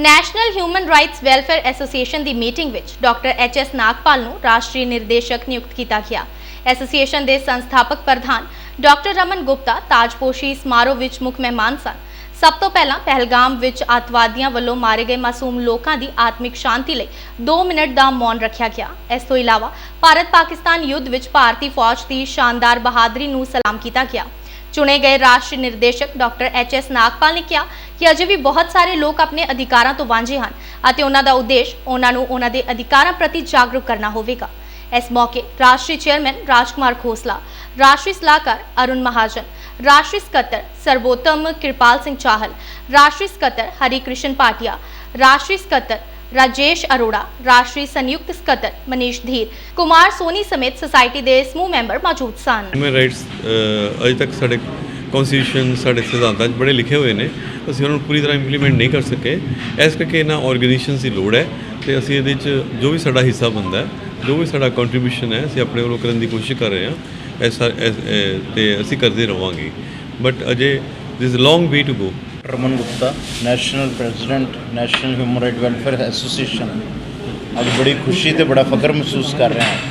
National human rights welfare association ਦੀ meeting ਵਿੱਚ doctor H S Nagpal ਨੂੰ ਰਾਸ਼ਟਰੀ ਨਿਰਦੇਸ਼ਕ ਨਿਯੁਕਤ ਕੀਤਾ ਗਿਆ। ਐਸੋਸੀਏਸ਼ਨ ਦੇ ਸੰਸਥਾਪਕ ਪ੍ਰਧਾਨ ਡਾਕਟਰ ਰਮਨ ਗੁਪਤਾ ਤਾਜਪੋਸ਼ੀ ਸਮਾਰੋਹ ਵਿੱਚ ਮੁੱਖ ਮਹਿਮਾਨ ਸਨ। ਸਭ ਤੋਂ ਪਹਿਲਾਂ ਪਹਿਲਗਾਮ ਵਿੱਚ ਅੱਤਵਾਦੀਆਂ ਵੱਲੋਂ ਮਾਰੇ ਗਏ ਮਾਸੂਮ ਲੋਕਾਂ ਦੀ ਆਤਮਿਕ ਸ਼ਾਂਤੀ ਲਈ 2 ਮਿੰਟ ਦਾ ਮੌਨ ਰੱਖਿਆ ਗਿਆ। ਇਸ ਤੋਂ ਇਲਾਵਾ ਭਾਰਤ ਪਾਕਿਸਤਾਨ ਯੁੱਧ ਵਿੱਚ ਭਾਰਤੀ ਫੌਜ ਦੀ ਸ਼ਾਨਦਾਰ ਬਹਾਦਰੀ ਨੂੰ ਸਲਾਮ ਕੀਤਾ ਗਿਆ। ਚੁਣੇ ਗਏ ਰਾਸ਼ਟਰੀ ਨਿਰਦੇਸ਼ਕ ਡਾਕਟਰ ਐਚ ਐਸ ਨਾਗਪਾਲ ਨੇ ਕਿਹਾ ਕਿ ਅਜੇ ਵੀ ਬਹੁਤ ਸਾਰੇ ਲੋਕ ਆਪਣੇ ਅਧਿਕਾਰਾਂ ਤੋਂ ਵਾਂਝੇ ਹਨ ਅਤੇ ਉਹਨਾਂ ਦਾ ਉਦੇਸ਼ ਉਹਨਾਂ ਨੂੰ ਉਹਨਾਂ ਦੇ ਅਧਿਕਾਰਾਂ ਪ੍ਰਤੀ ਜਾਗਰੂਕ ਕਰਨਾ ਹੋਵੇਗਾ। ਇਸ ਮੌਕੇ ਰਾਸ਼ਟਰੀ ਚੇਅਰਮੈਨ ਰਾਜਕੁਮਾਰ ਖੋਸਲਾ, ਰਾਸ਼ਟਰੀ ਸਲਾਹਕਾਰ ਅਰੁਣ ਮਹਾਜਨ, ਰਾਸ਼ਟਰੀ ਸਕੱਤਰ ਸਰਬੋਤਮ ਕਿਰਪਾਲ ਸਿੰਘ ਚਾਹਲ, ਰਾਸ਼ਟਰੀ ਸਕੱਤਰ ਹਰੀ ਕ੍ਰਿਸ਼ਨ ਪਾਟਿਆ, ਰਾਸ਼ਟਰੀ ਸਕੱਤਰ ਰਾਜੇਸ਼ ਅਰੋੜਾ, ਰਾਸ਼ਟਰੀ ਸੰਯੁਕਤ ਸਕੱਤਰ ਮਨੀਸ਼ ਧੀਰ, ਕੁਮਾਰ ਸੋਨੀ ਸਮੇਤ ਸੁਸਾਇਟੀ ਦੇ ਸਮੂਹ ਮੈਂਬਰ ਮੌਜੂਦ ਸਨ। ਹਿਊਮਨ ਰਾਈਟਸ ਅਜੇ ਤੱਕ ਸਾਡੇ ਕਨਸਟੀਟਿਊਸ਼ਨ ਸਾਡੇ ਸਿਧਾਂਤਾਂ 'ਚ ਬੜੇ ਲਿਖੇ ਹੋਏ ਨੇ। ਅਸੀਂ ਉਹਨਾਂ ਨੂੰ ਪੂਰੀ ਤਰ੍ਹਾਂ ਇੰਪਲੀਮੈਂਟ ਨਹੀਂ ਕਰ ਸਕੇ। ਇਸ ਕਰਕੇ ਇਹਨਾਂ ਆਰਗੇਨਾਈਜੇਸ਼ਨਸ ਦੀ ਲੋੜ ਹੈ ਤੇ ਅਸੀਂ ਇਹਦੇ 'ਚ ਜੋ ਵੀ ਸਾਡਾ ਹਿੱਸਾ ਬਣਦਾ ਹੈ, ਜੋ ਵੀ ਸਾਡਾ ਕੰਟਰੀਬਿਊਸ਼ਨ ਹੈ, ਅਸੀਂ ਆਪਣੇ ਵੱਲੋਂ ਕਰਨ ਦੀ ਕੋਸ਼ਿਸ਼ ਕਰ ਰਹੇ ਹਾਂ। ਐਸਾ ਐਸ- ਤੇ ਅਸੀਂ ਕਰਦੇ ਰਵਾਂਗੇ। But Ajay this long way to go Raman Gupta national president national human right welfare association ਅੱਜ ਬੜੀ ਖੁਸ਼ੀ ਤੇ ਬੜਾ ਫਖਰ ਮਹਿਸੂਸ ਕਰ ਰਿਹਾ ਹਾਂ